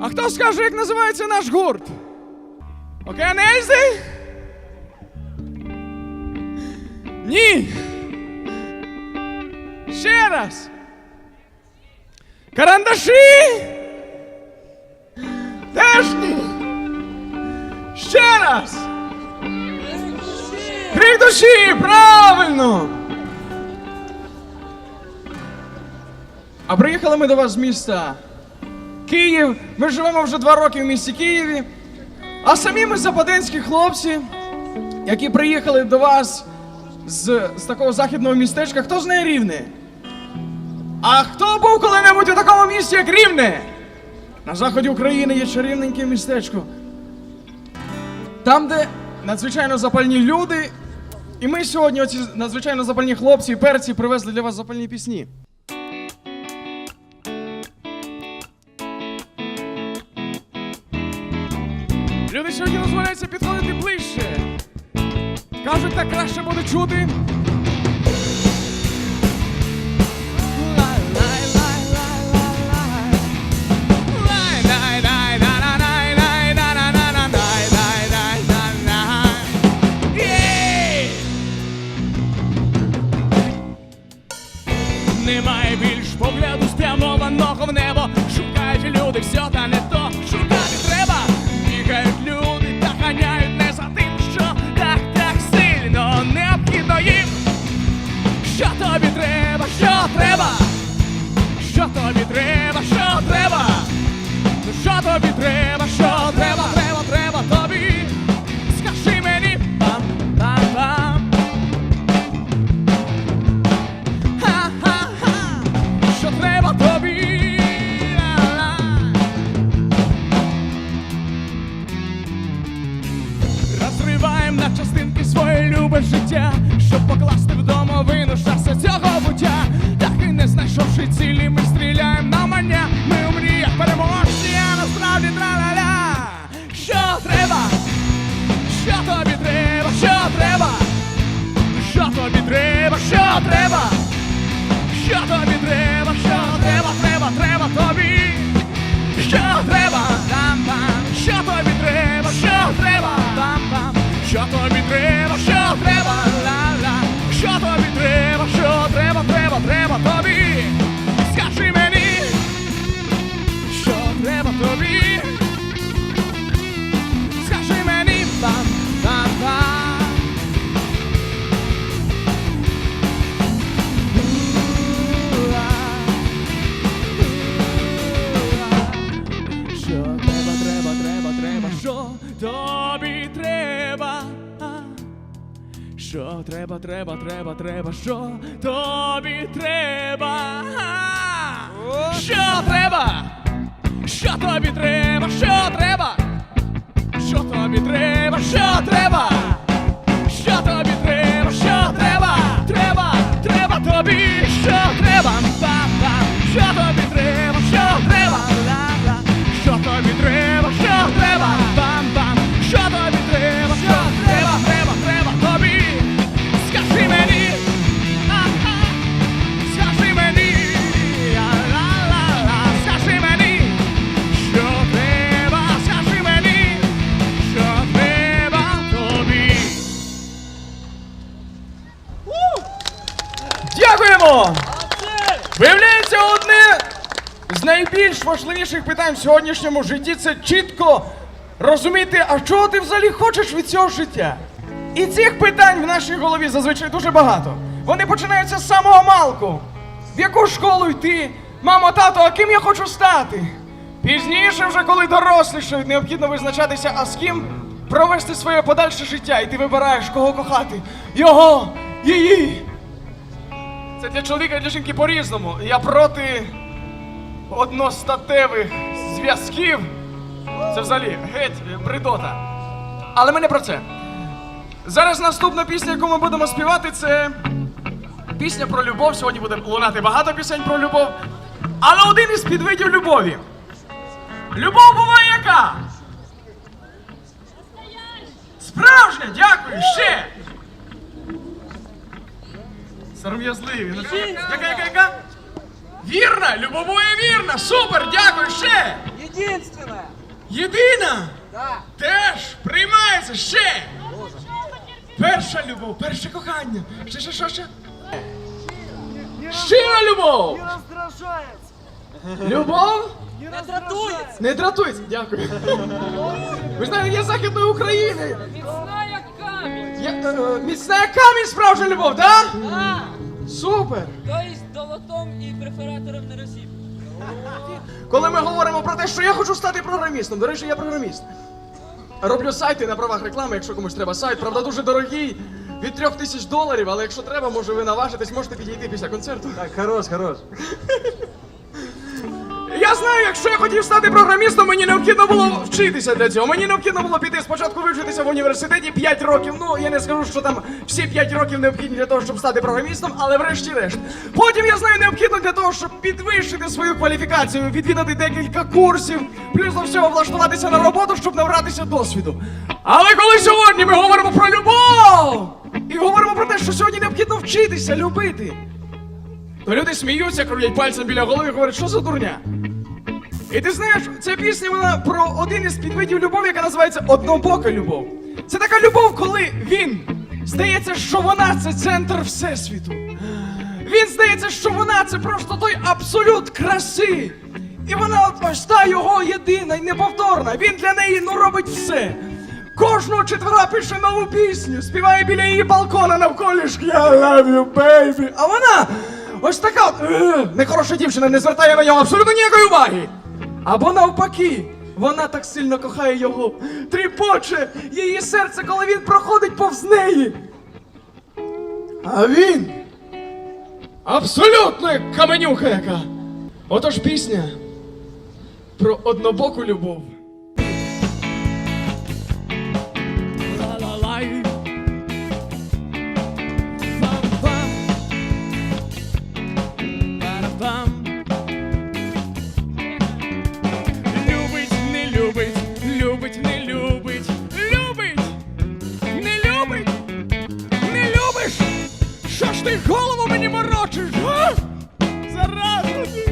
А хто скаже, як називається наш гурт? Океанельзи? Ні. Ще раз. Карандаші? Теж ні. Ще раз. Крик душі, правильно. А приїхали ми до вас з міста Київ. Ми живемо вже два роки в місті Києві. А самі ми западенські хлопці, які приїхали до вас з, з такого західного містечка. Хто знає рівне? А хто був коли-небудь у такому місті, як Рівне? На заході України є чарівненьке містечко. Там, де надзвичайно запальні люди. І ми сьогодні, оці надзвичайно запальні хлопці і перці, привезли для вас запальні пісні. Люди сьогодні дозволяються підходити ближче. Кажуть, так краще буде чути. Немає більш погляду спрямованого в небо. Шукають люди все та не на частинки своє любе життя, щоб покласти вдома вину шаса цього буття. Так і не знайшовши цілі, ми стріляємо на мання. Ми у мріях переможці, а насправді тра-ля-ля. Що треба? Що тобі треба? Що треба? Що тобі треба? Що треба? Треба тобі? Скажи мені, пам, пам, пам. Що треба, треба, треба, треба, що тобі треба? Що треба, треба, треба, треба, що тобі треба? Що треба? Що тобі треба? Що треба? Що тобі треба? Що треба? Що тобі треба? Що треба? Треба, треба тобі, що треба? Що тобі треба? Дякуємо! Виявляється, одне з найбільш важливіших питань в сьогоднішньому житті це чітко розуміти, а чого ти взагалі хочеш від цього життя. І цих питань в нашій голові зазвичай дуже багато. Вони починаються з самого малку. В яку школу йти? Мамо, тато, а ким я хочу стати? Пізніше, вже коли дорослішають, необхідно визначатися, а з ким провести своє подальше життя. І ти вибираєш, кого кохати. Його, її. Це для чоловіка і для жінки по-різному. Я проти одностатевих зв'язків. Це взагалі геть е, бредота. Але ми не про це. Зараз наступна пісня, яку ми будемо співати, це пісня про любов. Сьогодні буде лунати багато пісень про любов. Але один із підвидів любові. Любов буває яка? Справжня, дякую, ще. Сором'язливі. Ну, Яка, яка, яка? Вірна, любов вірна. Супер, дякую, ще. Единственная! Єдина! Да! Теж приймається ще! Перша любов, перше кохання. Ще, ще, що, ще? Щира любов! раздражается! Любов? Не дратуется! Не дратується. Дякую. Ви знаєте, я з Західної України. Міцна як камінь. Я, е, міцна як камінь справжня любов, так? А, Супер! тобто долотом і префератором не розів. Коли ми говоримо про те, що я хочу стати програмістом, до речі, я програміст. Роблю сайти на правах реклами, якщо комусь треба сайт. Правда, дуже дорогий, від трьох тисяч доларів, але якщо треба, може ви наважитесь, можете підійти після концерту. Так, хорош, хорош. Я знаю, якщо я хотів стати програмістом, мені необхідно було вчитися для цього. Мені необхідно було піти спочатку вивчитися в університеті 5 років. Ну, я не скажу, що там всі 5 років необхідні для того, щоб стати програмістом, але врешті-решт. Потім я знаю, необхідно для того, щоб підвищити свою кваліфікацію, відвідати декілька курсів, плюс до всього влаштуватися на роботу, щоб набратися досвіду. Але коли сьогодні ми говоримо про любов і говоримо про те, що сьогодні необхідно вчитися любити, то люди сміються, крутять пальцем біля голови і говорять, що за дурня. І ти знаєш, ця пісня вона про один із підвидів любові, яка називається однобока любов. Це така любов, коли він здається, що вона це центр всесвіту. Він здається, що вона це просто той абсолют краси. І вона от ось та його єдина і неповторна. Він для неї ну робить все. Кожного четвера пише нову пісню, співає біля її балкона навколішки I love you, baby. А вона ось така от «Е, нехороша дівчина, не звертає на нього абсолютно ніякої уваги. Або навпаки, вона так сильно кохає його, тріпоче її серце, коли він проходить повз неї. А він абсолютно як каменюка яка. Отож пісня про однобоку любов. Ти голову мені морочиш? А? Зараза.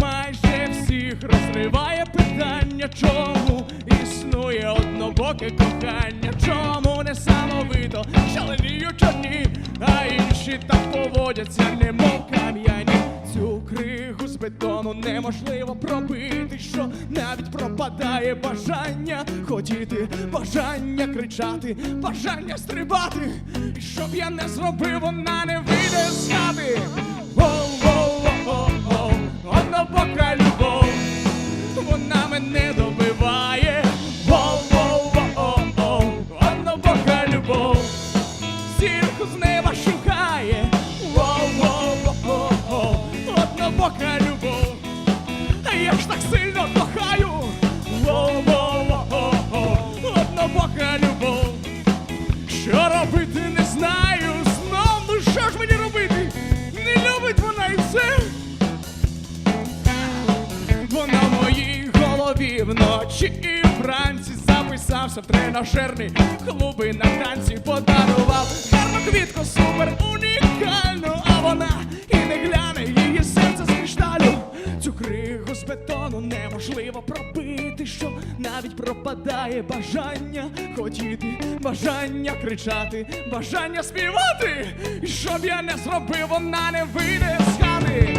Майже всіх розриває питання, чому існує однобоке кохання, чому несамовито шаленіють одні, а інші так поводяться, немов кам'яні. Цю кригу з бетону неможливо пробити, що навіть пропадає бажання ходіти, бажання кричати, бажання стрибати. І щоб я не зробив, вона не вийде з хати. Воу-воу-воу-воу, однобока любов, вона мене добиває. Голові вночі і вранці записався в тренажерний клуби на танці подарував гарну квітку, супер унікальну, а вона і не гляне її серце з кришталю. Цю кригу з бетону неможливо пробити, що навіть пропадає бажання хотіти, бажання кричати, бажання співати. І щоб я не зробив, вона не вийде з хати.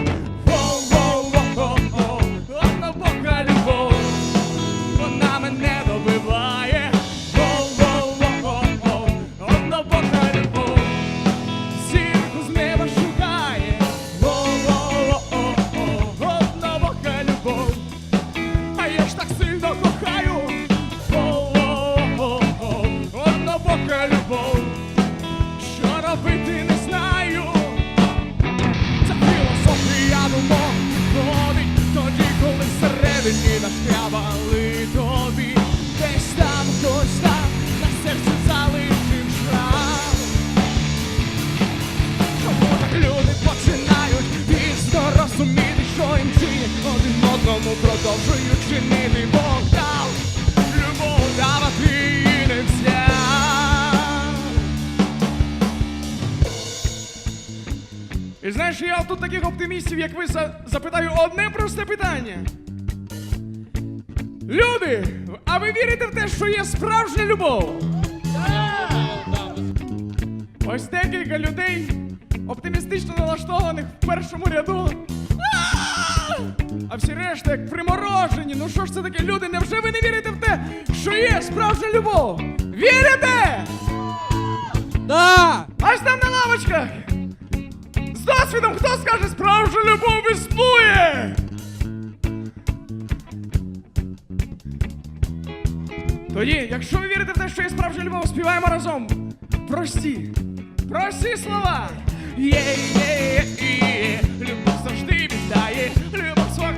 І знаєш, я тут таких оптимістів, як ви, за- запитаю одне просте питання. Люди, а ви вірите в те, що є справжня любов? Ось декілька людей, оптимістично налаштованих в першому ряду. А! А всі решта як приморожені. Ну що ж це таке, люди? Невже ви не вірите в те, що є справжня любов? Вірите? Да! Аж там на лавочках! Досвідом хто скаже, справжня любов існує? Тоді, якщо ви вірите в те, що є справжня любов, співаємо разом. Прості, прості слова. Є, є, є, є, любов завжди віддає, любов свого